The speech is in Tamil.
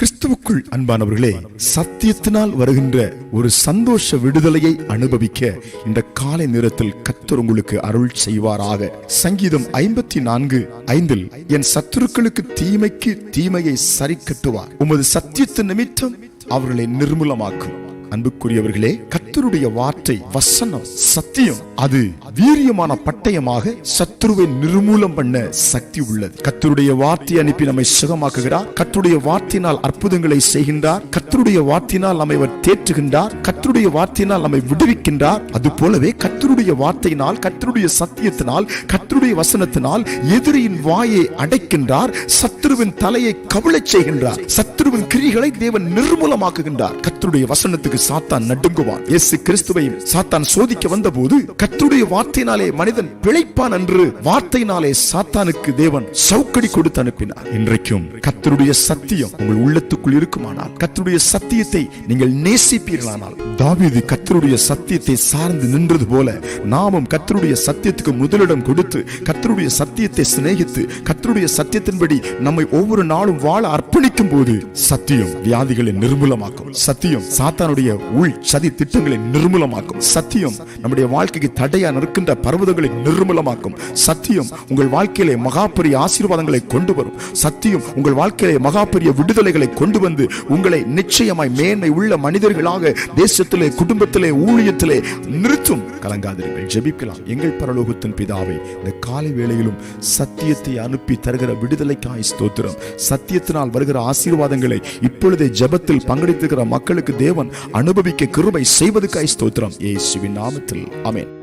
கிறிஸ்துவுக்குள் அன்பானவர்களே சத்தியத்தினால் வருகின்ற ஒரு சந்தோஷ விடுதலையை அனுபவிக்க இந்த காலை நேரத்தில் கத்தர் உங்களுக்கு அருள் செய்வாராக. சங்கீதம் ஐம்பத்தி நான்கு ஐந்தில் என் சத்துருக்களுக்கு தீமைக்கு தீமையை சரி கட்டுவார் உமது சத்தியத்தின் நிமித்தம் அவர்களை நிர்மூலமாக்கும். அன்புக்குரியவர்களே கத்தருடைய வார்த்தை வசனம் சத்தியம் அது வீரியமான பட்டயமாக சத்ருவை நிர்மூலம் பண்ண சக்தி உள்ளது. கத்தருடைய வார்த்தை அனுப்பி நம்மை சுகமாக்குகிறார். கத்தருடைய வார்த்தையினால் அற்புதங்களை செய்கின்றார். கத்தருடைய வார்த்தையினால் நம்மை அவர் தேற்றுகின்றார். கத்தருடைய வார்த்தையினால் நம்மை விடுவிக்கின்றார். அது போலவே கத்தருடைய வார்த்தையினால் கத்தருடைய சத்தியத்தினால் கத்தருடைய வசனத்தினால் எதிரியின் வாயை அடைக்கின்றார். சத்ருவின் தலையை கவிழச் செய்கின்றார். சத்ருவின் கிரிகளை தேவன் நிர்மூலமாக்குகின்றார். கத்தருடைய வசனத்துக்கு சாத்தான் நடுங்குவான். இயேசு கிறிஸ்துவை சாத்தான் சோதிக்க வந்தபோது கத்தருடைய வார்த்தையினாலே மனிதன் பிழைப்பான் என்று வார்த்தையினாலே சாத்தானுக்கு தேவன் சவுக்கடி கொடுத்து அனுப்பினார். இன்றைக்கும் கத்தருடைய சத்தியம் உங்கள் உள்ளத்துக்குள் இருக்குமானால் கத்தருடைய சத்தியத்தை நீங்கள் நேசிப்பீர்களானால் தாவீது கத்தருடைய சத்தியத்தை சார்ந்து நின்றது போல நாமும் கத்தருடைய சத்தியத்துக்கு முதலிடம் கொடுத்து கத்தருடைய சத்தியத்தை சிநேகித்து கத்தருடைய சத்தியத்தின்படி நம்மை ஒவ்வொரு நாளும் வாழ அர்ப்பணிக்கும் போது சத்தியம் வியாதிகளை நிர்மூலமாக்கும். சத்தியம் சாத்தானுடைய உள் சதி திட்டங்களை நிர்மூலமாக்கும். சத்தியம் நம்முடைய வாழ்க்கைக்கு தடையா நிற்கின்ற பர்வதங்களை நிர்மூலமாக்கும். சத்தியம் உங்கள் வாழ்க்கையிலே மகாபெரிய ஆசீர்வாதங்களை கொண்டு வரும். சத்தியம் உங்கள் வாழ்க்கையிலே மகாபெரிய விடுதலைகளை கொண்டு வந்து உங்களை நிச்சயமாய் மேன்மை உள்ள மனிதர்களாக தேசத்திலே குடும்பத்திலே ஊழியத்திலே நிறுத்தும். கலங்காதிருங்கள் ஜெபிக்கலாம். எங்கள் பரலோகத்தின் பிதாவை இந்த காலை வேளையிலும் சத்தியத்தை அனுப்பி தருகிற விடுதலைக்காய் ஸ்தோத்திரம். சத்தியத்தினால் வருகிற ஆசீர்வாதங்களை இப்பொழுதே ஜபத்தில் பங்கெடுத்துக்கிற மக்களுக்கு தேவன் அனுபவிக்க கிருபை செய்வதற்காய் ஸ்தோத்திரம். இயேசுவின் நாமத்தில். அமேன்